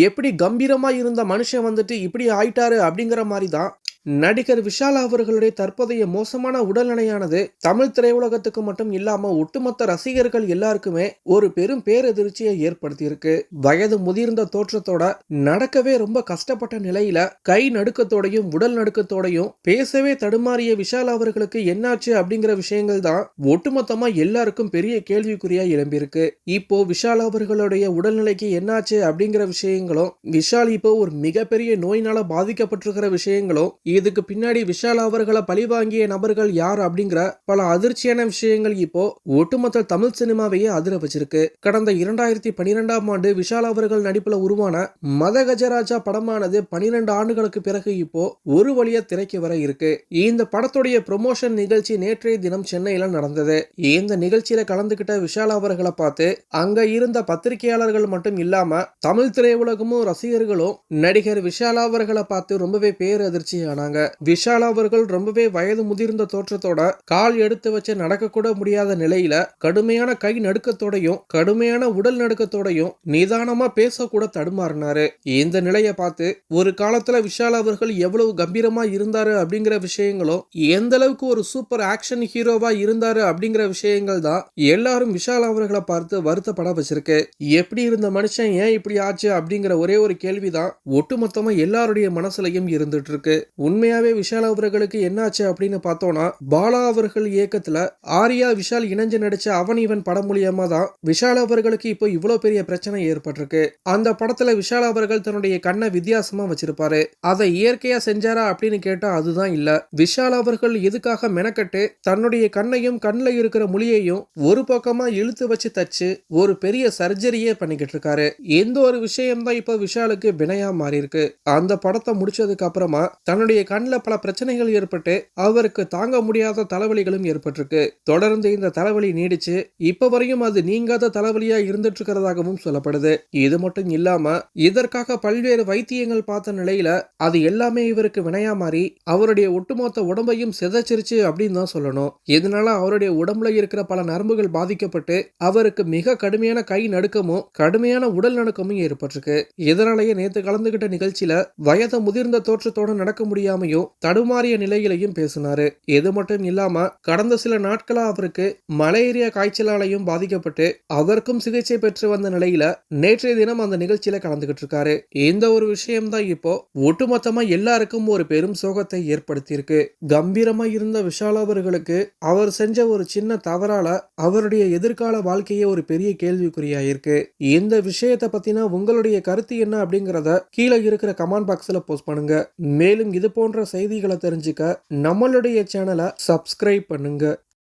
எப்படி கம்பீரமாக இருந்த மனுஷன் வந்துட்டு இப்படி ஆயிட்டாரு அப்படிங்கிற மாதிரி தான் நடிகர் விஷால் அவர்களுடைய தற்போதைய மோசமான உடல்நிலையானது தமிழ் திரையுலகத்துக்கு மட்டும் இல்லாம ஒட்டுமொத்த ரசிகர்கள் எல்லாருக்குமே ஒரு பெரும் பேரதிர்ச்சியை ஏற்படுத்தியிருக்கு. வயது முதிர்ந்த தோற்றத்தோட நடக்கவே ரொம்ப கஷ்டப்பட்ட நிலையில கை நடுக்கத்தோடையும் உடல் நடுக்கத்தோடையும் பேசவே தடுமாறிய விஷால் அவர்களுக்கு என்னாச்சு அப்படிங்கிற விஷயங்கள் தான் ஒட்டுமொத்தமா எல்லாருக்கும் பெரிய கேள்விக்குறியா எழும்பியிருக்கு. இப்போ விஷால் அவர்களுடைய உடல்நிலைக்கு என்னாச்சு அப்படிங்கிற விஷயங்களும் விஷால் இப்போ ஒரு மிகப்பெரிய நோயினால பாதிக்கப்பட்டிருக்கிற விஷயங்களும் இதுக்கு பின்னாடி விஷால் அவர்களை பழிவாங்கிய நபர்கள் யார் அப்படிங்கிற பல அதிர்ச்சியான விஷயங்கள் இப்போ ஒட்டுமொத்த தமிழ் சினிமாவையே அதிர வச்சிருக்கு. கடந்த இரண்டாயிரத்தி பனிரெண்டாம் ஆண்டு விஷால் அவர்கள் நடிப்புல உருவான மத கஜராஜா படமானது பனிரெண்டு ஆண்டுகளுக்கு பிறகு இப்போ ஒரு வழியா திரைக்கு வர இருக்கு. இந்த படத்துடைய ப்ரொமோஷன் நிகழ்ச்சி நேற்றைய தினம் சென்னையில நடந்தது. இந்த நிகழ்ச்சியில கலந்துகிட்ட விஷால் அவர்களை பார்த்து அங்க இருந்த பத்திரிகையாளர்கள் மட்டும் இல்லாம தமிழ் திரையுலகமும் ரசிகர்களும் நடிகர் விஷால் அவர்களை பார்த்து ரொம்பவே பேரதிர்ச்சியான சொன்னாங்க. விஷால் அவர்கள் ரொம்பவே வயது முதிர்ந்த தோற்றத்தோட கால் எடுத்து வச்சு நடக்கக்கூட முடியாத நிலையில கடுமையான கை நடுக்கத்தோடையும் கடுமையான உடல் நடுக்கத்தோடையும் நிதானமா பேசக்கூட தடுமாறினாரு. இந்த நிலையை பார்த்து ஒரு காலத்துல விஷால் அவர்கள் எவ்வளவு கம்பீரமா இருந்தாரு அப்படிங்கிற விஷயங்களும் எந்த அளவுக்கு ஒரு சூப்பர் ஆக்ஷன் ஹீரோவா இருந்தாரு அப்படிங்கிற விஷயங்கள் தான் எல்லாரும் விஷால் அவர்களை பார்த்து வருத்தப்பட வச்சிருக்கு. எப்படி இருந்த மனுஷன் ஏன் இப்படி ஆச்சு அப்படிங்கிற ஒரே ஒரு கேள்விதான் ஒட்டுமொத்தமா எல்லாருடைய மனசுலயும் இருந்துட்டு இருக்கு. உண்மையாவே விஷால் அவர்களுக்கு என்னாச்சு அப்படின்னு பார்த்தோம்னா பாலா அவர்கள் இயக்கத்துல ஆர்யா விஷால் இணைஞ்சு நடிச்ச அவன் இவன் படம் மூலியமா தான் விஷால் அவர்களுக்கு இப்போ இவ்வளவு பெரிய பிரச்சனை ஏற்பட்டிருக்கு. அந்த படத்துல விஷால் அவர்கள் தன்னுடைய கண்ணை வித்தியாசமா வச்சிருப்பாரு. அதை இயற்கையா செஞ்சாரா அப்படின்னு கேட்டா அதுதான் இல்ல. விஷால் அவர்கள் எதுக்காக மெனக்கட்டு தன்னுடைய கண்ணையும் கண்ணில் இருக்கிற மொழியையும் ஒரு பக்கமா இழுத்து வச்சு தச்சு ஒரு பெரிய சர்ஜரியே பண்ணிக்கிட்டு இருக்காரு. எந்த ஒரு விஷயம் தான் இப்போ விஷாலுக்கு வினையா மாறி இருக்கு அந்த படத்தை முடிச்சதுக்கு அப்புறமா தன்னுடைய கண்ணில் பல பிரச்சனைகள் ஏற்பட்டு அவருக்கு தாங்க முடியாத தலைவலிகளும் ஏற்பட்டிருக்கு. தொடர்ந்து இந்த தலைவலி நீடிச்சு இப்ப வரையும் அது நீங்காத தலைவலியா இருந்துட்டு இருக்கிறதாகவும் சொல்லப்படுது. இது மட்டும் இல்லாம இதற்காக பல்வேறு வைத்தியங்கள் பார்த்த நிலையில அது எல்லாமே இவருக்கு வினையா மாறி அவருடைய ஒட்டுமொத்த உடம்பையும் சிதைச்சிருச்சு அப்படின்னு தான் சொல்லணும். இதனால அவருடைய உடம்புல இருக்கிற பல நரம்புகள் பாதிக்கப்பட்டு அவருக்கு மிக கடுமையான கை நடுக்கமும் கடுமையான உடல் நடுக்கமும் ஏற்பட்டிருக்கு. இதனாலேயே நேத்து கலந்துகிட்ட நிகழ்ச்சியில வயது முதிர்ந்த தோற்றத்தோட நடக்க தெரியாமையும் தடுமாறிய நிலையிலையும் பேசினாரு. இது மட்டும் இல்லாம கடந்த சில நாட்களா அவருக்கு மலேரியா காய்ச்சலாலையும் பாதிக்கப்பட்டு அதற்கும் சிகிச்சை பெற்று வந்த நிலையில நேற்றைய தினம் அந்த நிகழ்ச்சியில கலந்துகிட்டு இருக்காரு. இந்த ஒரு விஷயம் தான் இப்போ ஒட்டுமொத்தமா எல்லாருக்கும் ஒரு பெரும் சோகத்தை ஏற்படுத்தியிருக்கு. கம்பீரமா இருந்த விஷால் அவர்களுக்கு அவர் செஞ்ச ஒரு சின்ன தவறால அவருடைய எதிர்கால வாழ்க்கையே ஒரு பெரிய கேள்விக்குறியாயிருக்கு. இந்த விஷயத்தை பத்தின உங்களுடைய கருத்து என்ன அப்படிங்கறத கீழே இருக்கிற கமெண்ட் பாக்ஸ்ல போஸ்ட் பண்ணுங்க. மேலும் இது போன்ற செய்திகளை தெரிஞ்சுக்க நம்மளுடைய சேனலை சப்ஸ்கிரைப் பண்ணுங்க.